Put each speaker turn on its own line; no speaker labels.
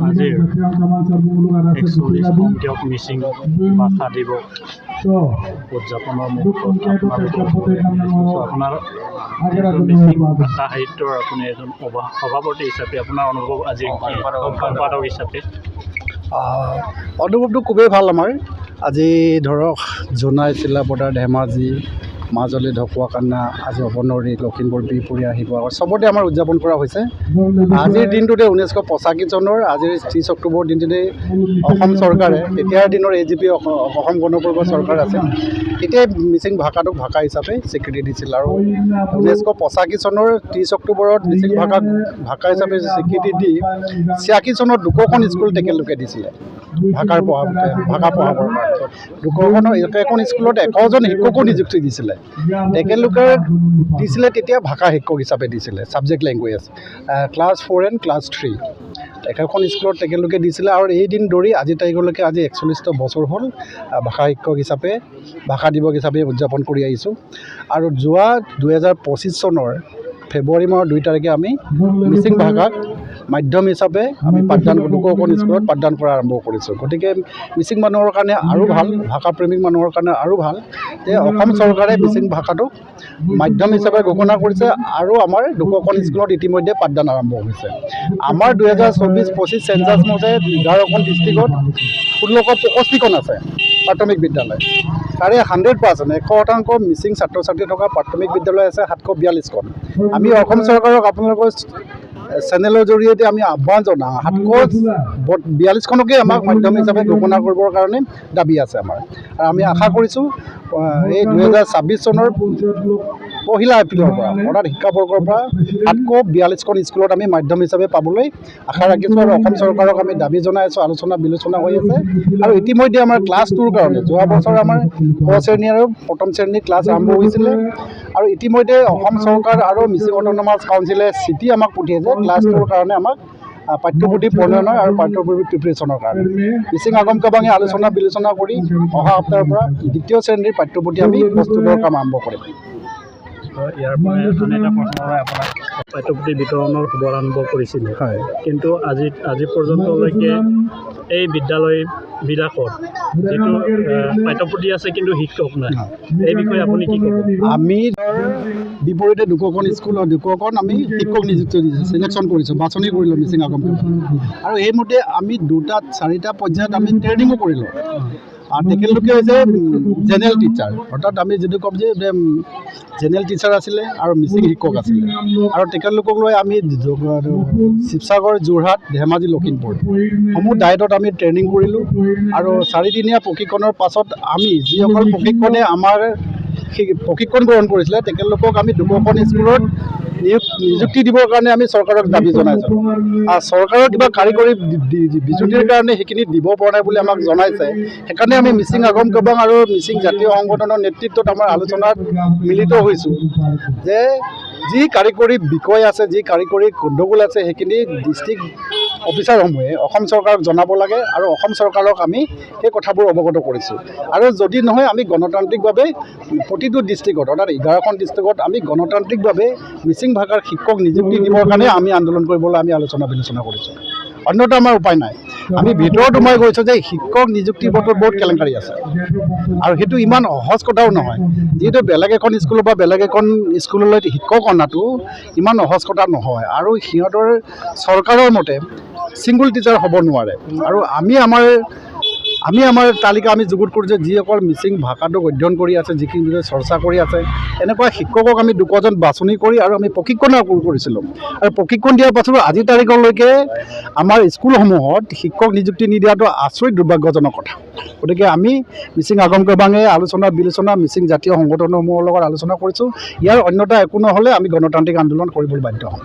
আজিৰ একচল্লিছ সংখ্যক মিচিং ভাষা দিৱস উদযাপনৰ মুহূৰ্তত আপোনাৰ মিচিং ভাষা সাহিত্যৰ আপুনি এজন সভা- সভাপতি হিচাপে আপোনাৰ অনুভৱ আজি কি? সম্পাদক হিচাপে
অনুভৱটো খুবেই ভাল আমাৰ আজি ধৰক জোনাই চিলাপথাৰ ধেমাজি মাজুলী ঢকুৱাখানা আজি অৱনৰী লখিমপুৰ বিহপুৰীয়া শিৱসাগৰ চবতে আমাৰ উদযাপন কৰা হৈছে। আজিৰ দিনটোতে ঊনৈছশ পঁচাশী চনৰ আজিৰ ত্ৰিছ অক্টোবৰ দিনটোতে অসম চৰকাৰে তেতিয়াৰ দিনৰ A G P Asom Gana Parishad চৰকাৰ আছিল তেতিয়াই মিচিং ভাষাটোক ভাষা হিচাপে স্বীকৃতি দিছিল। আৰু ঊনৈছশ পঁচাশী চনৰ ত্ৰিছ অক্টোবৰত মিচিং ভাষাক ভাষা হিচাপে স্বীকৃতি দি ছিয়াশী চনত দুশখন স্কুল তেখেতলোকে দিছিলে। ভাষাৰ পঢ়া ভাষা পঢ়াবৰ কাৰণে দুশখনৰ একেখন স্কুলত এশজন শিক্ষকো নিযুক্তি দিছিলে। তেখেতলোকে দিছিলে তেতিয়া ভাষা শিক্ষক হিচাপে দিছিলে subject language class four and class three একেখন স্কুলত তেখেতলোকে দিছিলে আৰু এই দিন ধৰি আজি তাৰিখলৈকে আজি একচল্লিছটা বছৰ হ'ল ভাষা শিক্ষক হিচাপে ভাষা দিৱস হিচাপে উদযাপন কৰি আহিছোঁ। আৰু যোৱা দুহেজাৰ পঁচিছ চনৰ ফেব্ৰুৱাৰী মাহৰ দুই তাৰিখে আমি মিচিং ভাষাক মাধ্যম হিচাপে আমি পাঠদান দুশখন স্কুলত পাঠদান কৰা আৰম্ভ কৰিছোঁ। গতিকে মিচিং মানুহৰ কাৰণে আৰু ভাল ভাষাপ্ৰেমিক মানুহৰ কাৰণে আৰু ভাল। যে অসম চৰকাৰে মিচিং ভাষাটোক মাধ্যম হিচাপে ঘোষণা কৰিছে আৰু আমাৰ দুশখন স্কুলত ইতিমধ্যে পাঠদান আৰম্ভ হৈছে। আমাৰ দুহেজাৰ চৌবিছ পঁচিছ চেঞ্চাছ মতে এঘাৰখন ডিষ্ট্ৰিক্টত ষোল্লশ পঁয়ষষ্ঠিখন আছে প্ৰাথমিক বিদ্যালয়। তাৰে হাণ্ড্ৰেড পাৰ্চেণ্ট এশ শতাংশ মিচিং ছাত্ৰ ছাত্ৰী থকা প্ৰাথমিক বিদ্যালয় আছে সাতশ বিয়াল্লিছখন। আমি অসম চৰকাৰক আপোনালোকৰ চেনেলৰ জৰিয়তে আমি আহ্বান জনাওঁ। সাতশ বিয়াল্লিছখনকে আমাক মাধ্যম হিচাপে ঘোষণা কৰিবৰ কাৰণে দাবী আছে আমাৰ। আৰু আমি আশা কৰিছোঁ এই দুহেজাৰ ছাব্বিছ চনৰ পহিলা এপ্ৰিলৰ পৰা অৰ্থাৎ শিক্ষাবৰ্ষৰ পৰা সাতশ বিয়াল্লিছখন স্কুলত আমি মাধ্যম হিচাপে পাবলৈ আশা ৰাখিছোঁ আৰু অসম চৰকাৰক আমি দাবী জনাই আছোঁ আলোচনা বিলোচনা হৈ আছে। আৰু ইতিমধ্যে আমাৰ ক্লাছ টুৰ কাৰণে যোৱা বছৰ আমাৰ ক শ্ৰেণী আৰু প্ৰথম শ্ৰেণীৰ ক্লাছ আৰম্ভ হৈছিলে। আৰু ইতিমধ্যে অসম চৰকাৰ আৰু মিচিং অট'নমাছ কাউন্সিলে চিঠি আমাক পঠিয়াইছে ক্লাছ টুৰ কাৰণে আমাক পাঠ্যপুথি প্ৰণয়নৰ আৰু পাঠ্যপুথি প্ৰিপেৰেশ্যনৰ কাৰণে। মিচিং আগম কাবাঙে আলোচনা বিলোচনা কৰি অহা সপ্তাহৰ পৰা দ্বিতীয় শ্ৰেণীৰ পাঠ্যপুথি আমি প্ৰস্তুতৰ কাম আৰম্ভ কৰিম।
ইয়াৰ পৰা আন এটা প্ৰশ্ন হয় আপোনাক। পাঠ্যপুথি বিতৰণৰ শুভাৰম্ভ কৰিছিলে।
হয়।
কিন্তু আজি আজি পৰ্যন্তলৈকে এই বিদ্যালয়বিলাকত যিটো পাঠ্যপুথি আছে কিন্তু শিক্ষক নাই। এই বিষয়ে আপুনি কি ক'ব?
আমি বিপৰীতে দুশখন স্কুলত দুশখন আমি শিক্ষক নিযুক্তি দিছোঁ চিলেকশ্যন কৰিছোঁ বাছনি কৰিলোঁ মিচিং আগম আৰু সেইমতে আমি দুটা চাৰিটা পৰ্যায়ত আমি ট্ৰেইনিঙো কৰিলোঁ। আৰু তেখেতলোকে হৈছে জেনেৰেল টিচাৰ অৰ্থাৎ আমি যিটো ক'ম যে জেনেৰেল টিচাৰ আছিলে আৰু মিচিং শিক্ষক আছিলে। আৰু তেখেতলোকক লৈ আমি শিৱসাগৰ যোৰহাট ধেমাজি লখিমপুৰ সমূহ ডায়েটত আমি ট্ৰেইনিং কৰিলোঁ। আৰু চাৰিদিনীয়া প্ৰশিক্ষণৰ পাছত আমি যিসকল প্ৰশিক্ষণে আমাৰ সেই প্ৰশিক্ষণ গ্ৰহণ কৰিছিলে তেখেতলোকক আমি দুশখন স্কুলত নিযুক্তি দিবৰ কাৰণে আমি চৰকাৰক দাবী জনাইছোঁ। আৰু চৰকাৰৰ কিবা কাৰিকৰী বিজুতিৰ কাৰণে সেইখিনি দিব পৰা নাই বুলি আমাক জনাইছে। সেইকাৰণে আমি মিচিং আগম কেবাং আৰু মিচিং জাতীয় সংগঠনৰ নেতৃত্বত আমাৰ আলোচনাত মিলিত হৈছোঁ যে যি কাৰিকৰী বিষয় আছে যি কাৰিকৰী গণ্ডগোল আছে সেইখিনি ডিষ্ট্ৰিক্ট অফিচাৰসমূহে অসম চৰকাৰক জনাব লাগে আৰু অসম চৰকাৰক আমি সেই কথাবোৰ অৱগত কৰিছোঁ। আৰু যদি নহয় আমি গণতান্ত্ৰিকভাৱে প্ৰতিটো ডিষ্ট্ৰিক্টত অৰ্থাৎ এঘাৰখন ডিষ্ট্ৰিক্টত আমি গণতান্ত্ৰিকভাৱে মিচিং ভাষাৰ শিক্ষক নিযুক্তি দিবৰ কাৰণে আমি আন্দোলন কৰিবলৈ আমি আলোচনা বিলোচনা কৰিছোঁ। অন্যথা আমাৰ উপায় নাই। আমি ভিতৰত সোমাই গৈছোঁ যে শিক্ষক নিযুক্তিৰ ক্ষেত্ৰত বহুত কেলেংকাৰী আছে। আৰু সেইটো ইমান সহজ কথাও নহয়। যিহেতু বেলেগ এখন স্কুলৰ পৰা বেলেগ এখন স্কুললৈ শিক্ষক অনাটো ইমান সহজ কথা নহয়। আৰু সিহঁতৰ চৰকাৰৰ মতে ছিংগুল টিচাৰ হ'ব নোৱাৰে। আৰু আমি আমাৰ আমি আমাৰ তালিকা আমি যুগুত কৰোঁ যে যিসকল মিচিং ভাষাটোক অধ্যয়ন কৰি আছে যিখিনি চৰ্চা কৰি আছে এনেকুৱা শিক্ষকক আমি দুশজন বাছনি কৰি আৰু আমি প্ৰশিক্ষণ কৰিছিলোঁ। আৰু প্ৰশিক্ষণ দিয়াৰ পাছত আজিৰ তাৰিখলৈকে আমাৰ স্কুলসমূহত শিক্ষক নিযুক্তি নিদিয়াটো আচৰিত দুৰ্ভাগ্যজনক কথা। গতিকে আমি মিচিং আগম কেবাঙে আলোচনা বিলোচনা মিচিং জাতীয় সংগঠনসমূহৰ লগত আলোচনা কৰিছোঁ। ইয়াৰ অন্যতা একো নহ'লে আমি গণতান্ত্ৰিক আন্দোলন কৰিবলৈ বাধ্য হ'ম।